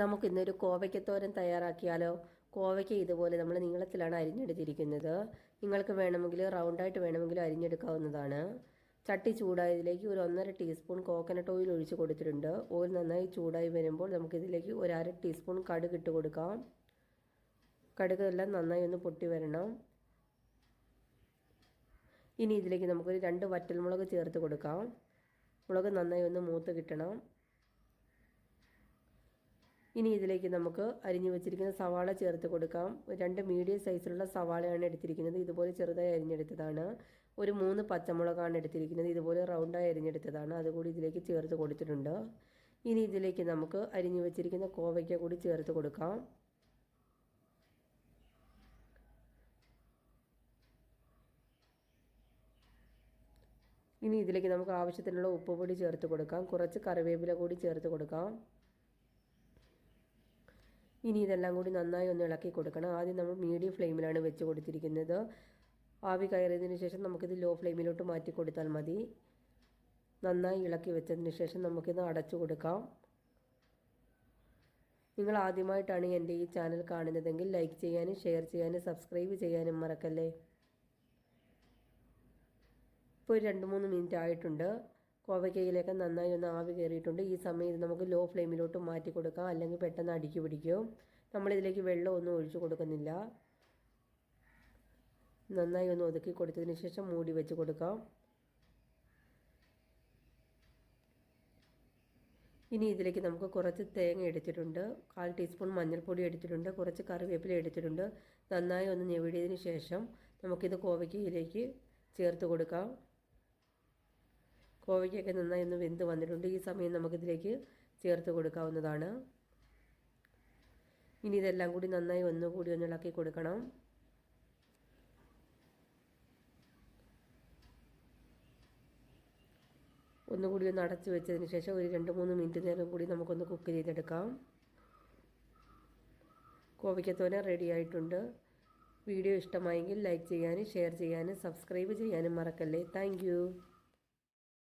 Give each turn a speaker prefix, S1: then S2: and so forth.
S1: നമുക്കിന്നൊരു കോവയ്ക്കത്തോരൻ തയ്യാറാക്കിയാലോ? കോവയ്ക്ക ഇതുപോലെ നമ്മൾ നീളത്തിലാണ് അരിഞ്ഞെടുത്തിരിക്കുന്നത്. നിങ്ങൾക്ക് വേണമെങ്കിൽ റൗണ്ടായിട്ട് വേണമെങ്കിലും അരിഞ്ഞെടുക്കാവുന്നതാണ്. ചട്ടി ചൂടായതിലേക്ക് ഒരു ഒന്നര ടീസ്പൂൺ കോക്കനട്ട് ഓയിൽ ഒഴിച്ച് കൊടുത്തിട്ടുണ്ട്. ഓയിൽ നന്നായി ചൂടായി വരുമ്പോൾ നമുക്കിതിലേക്ക് ഒരു അര ടീസ്പൂൺ കടുക് ഇട്ട് കൊടുക്കാം. കടുക് എല്ലാം നന്നായി ഒന്ന് പൊട്ടി വരണം. ഇനി ഇതിലേക്ക് നമുക്കൊരു രണ്ട് വറ്റൽമുളക് ചേർത്ത് കൊടുക്കാം. മുളക് നന്നായി ഒന്ന് മൂത്ത് കിട്ടണം. ഇനി ഇതിലേക്ക് നമുക്ക് അരിഞ്ഞു വെച്ചിരിക്കുന്ന സവാള ചേർത്ത് കൊടുക്കാം. രണ്ട് മീഡിയം സൈസിലുള്ള സവാളയാണ് എടുത്തിരിക്കുന്നത്. ഇതുപോലെ ചെറുതായി അരിഞ്ഞെടുത്തതാണ്. ഒരു മൂന്ന് പച്ചമുളകാണ് എടുത്തിരിക്കുന്നത്. ഇതുപോലെ റൗണ്ടായി അരിഞ്ഞെടുത്തതാണ്. അതുകൂടി ഇതിലേക്ക് ചേർത്ത് കൊടുത്തിട്ടുണ്ട്. ഇനി ഇതിലേക്ക് നമുക്ക് അരിഞ്ഞു വെച്ചിരിക്കുന്ന കോവയ്ക്ക കൂടി ചേർത്ത് കൊടുക്കാം. ഇനി ഇതിലേക്ക് നമുക്ക് ആവശ്യത്തിനുള്ള ഉപ്പ് പൊടി ചേർത്ത് കൊടുക്കാം. കുറച്ച് കറിവേപ്പില കൂടി ചേർത്ത് കൊടുക്കാം. ഇനി ഇതെല്ലാം കൂടി നന്നായി ഒന്ന് ഇളക്കി കൊടുക്കണം. ആദ്യം നമ്മൾ മീഡിയം ഫ്ലെയിമിലാണ് വെച്ച് കൊടുത്തിരിക്കുന്നത്. ആവി കയറിയതിന് ശേഷം നമുക്കിത് ലോ ഫ്ലെയിമിലോട്ട് മാറ്റി കൊടുത്താൽ മതി. നന്നായി ഇളക്കി വെച്ചതിന് ശേഷം നമുക്കിത് അടച്ചു കൊടുക്കാം. നിങ്ങൾ ആദ്യമായിട്ടാണ് എന്റെ ഈ ചാനൽ കാണുന്നതെങ്കിൽ ലൈക്ക് ചെയ്യാനും ഷെയർ ചെയ്യാനും സബ്സ്ക്രൈബ് ചെയ്യാനും മറക്കല്ലേ? ഇപ്പോൾ രണ്ട് മൂന്ന് മിനിറ്റ് ആയിട്ടുണ്ട്. കോവയ്ക്കയിലേക്ക് നന്നായി ഒന്ന് ആവി കയറിയിട്ടുണ്ട്. ഈ സമയം ഇത് നമുക്ക് ലോ ഫ്ലെയിമിലോട്ട് മാറ്റി കൊടുക്കാം. അല്ലെങ്കിൽ പെട്ടെന്ന് അടുക്കി പിടിക്കും. നമ്മളിതിലേക്ക് വെള്ളം ഒന്നും ഒഴിച്ചു കൊടുക്കുന്നില്ല. നന്നായി ഒന്ന് ഒതുക്കി കൊടുത്തതിന് ശേഷം മൂടി വെച്ച് കൊടുക്കാം. ഇനി ഇതിലേക്ക് നമുക്ക് കുറച്ച് തേങ്ങ എടുത്തിട്ടുണ്ട്. കാൽ ടീസ്പൂൺ മഞ്ഞൾപ്പൊടി എടുത്തിട്ടുണ്ട്. കുറച്ച് കറിവേപ്പില എടുത്തിട്ടുണ്ട്. നന്നായി ഒന്ന് ഞെവിടിയതിന് ശേഷം നമുക്കിത് കോവയ്ക്കയിലേക്ക് ചേർത്ത് കൊടുക്കാം. കോവയ്ക്കൊക്കെ നന്നായി ഒന്ന് വെന്ത് വന്നിട്ടുണ്ട്. ഈ സമയം നമുക്കിതിലേക്ക് ചേർത്ത് കൊടുക്കാവുന്നതാണ്. ഇനി ഇതെല്ലാം കൂടി നന്നായി ഒന്നുകൂടി ഒന്ന് ഇളക്കി കൊടുക്കണം. ഒന്നുകൂടി ഒന്ന് അടച്ചു വെച്ചതിന് ശേഷം ഒരു രണ്ട് മൂന്ന് മിനിറ്റ് നേരം കൂടി നമുക്കൊന്ന് കുക്ക് ചെയ്തെടുക്കാം. കോവയ്ക്കത്തോന റെഡി ആയിട്ടുണ്ട്. വീഡിയോ ഇഷ്ടമായെങ്കിൽ ലൈക്ക് ചെയ്യാനും ഷെയർ ചെയ്യാനും സബ്സ്ക്രൈബ് ചെയ്യാനും മറക്കല്ലേ. താങ്ക്